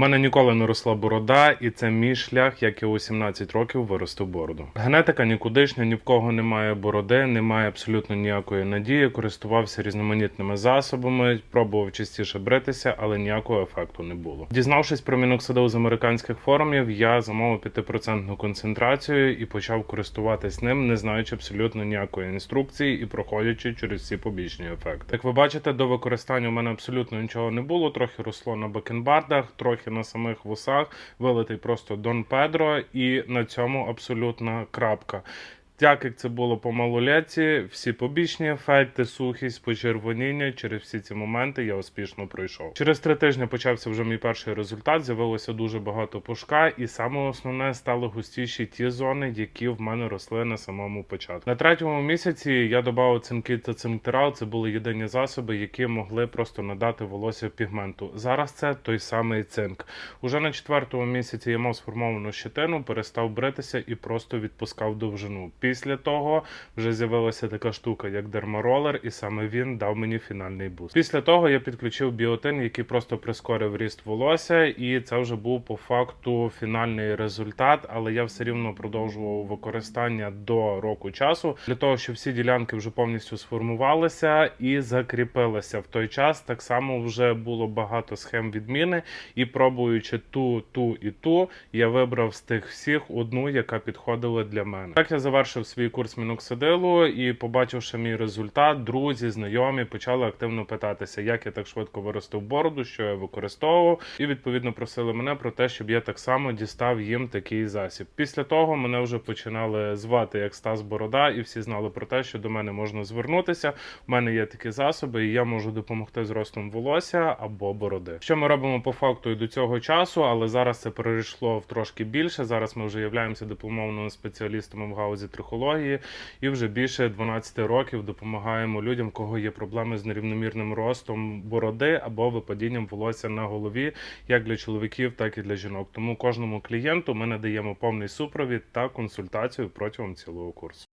У мене ніколи не росла борода, і це мій шлях, як я у 17 років виростив бороду. Генетика нікудишня, ні в кого немає бороди, немає абсолютно ніякої надії. Користувався різноманітними засобами, пробував частіше бритися, але ніякого ефекту не було. Дізнавшись про міноксидил з американських форумів, я замовив 5% концентрацію і почав користуватись ним, не знаючи абсолютно ніякої інструкції і проходячи через всі побічні ефекти. Як ви бачите, до використання у мене абсолютно нічого не було. Трохи росло на бакенбардах, трохи на самих вусах, вилитий просто Дон Педро, і на цьому абсолютна крапка. Так як це було по малолетці, всі побічні ефекти, сухість, почервоніння, через всі ці моменти я успішно пройшов. Через три тижні почався вже мій перший результат. З'явилося дуже багато пушка, і саме основне стали густіші ті зони, які в мене росли на самому початку. На третьому місяці я додав цинки та цинктерал. Це були єдині засоби, які могли просто надати волосся пігменту. Зараз це той самий цинк. Уже на четвертому місяці я мав сформовану щетину, перестав бритися і просто відпускав довжину. Після того вже з'явилася така штука, як дермаролер, і саме він дав мені фінальний буст. Після того я підключив біотин, який просто прискорив ріст волосся, і це вже був по факту фінальний результат. Але я все рівно продовжував використання до року часу для того, щоб всі ділянки вже повністю сформувалися і закріпилися в той час. Так само вже було багато схем відміни, і пробуючи ту, ту і ту, я вибрав з тих всіх одну, яка підходила для мене. Так я завершив свій курс міноксидилу і, побачивши мій результат, друзі, знайомі почали активно питатися, як я так швидко виростив бороду, що я використовував, і відповідно просили мене про те, щоб я так само дістав їм такий засіб. Після того мене вже починали звати як Стас Борода, і всі знали про те, що до мене можна звернутися. У мене є такі засоби, і я можу допомогти з ростом волосся або бороди. Що ми робимо по факту і до цього часу, але зараз це перейшло в трошки більше. Зараз ми вже являємося дипломованими спеціалістами в гаузі трихології, і вже більше 12 років допомагаємо людям, кого є проблеми з нерівномірним ростом бороди або випадінням волосся на голові, як для чоловіків, так і для жінок. Тому кожному клієнту ми надаємо повний супровід та консультацію протягом цілого курсу.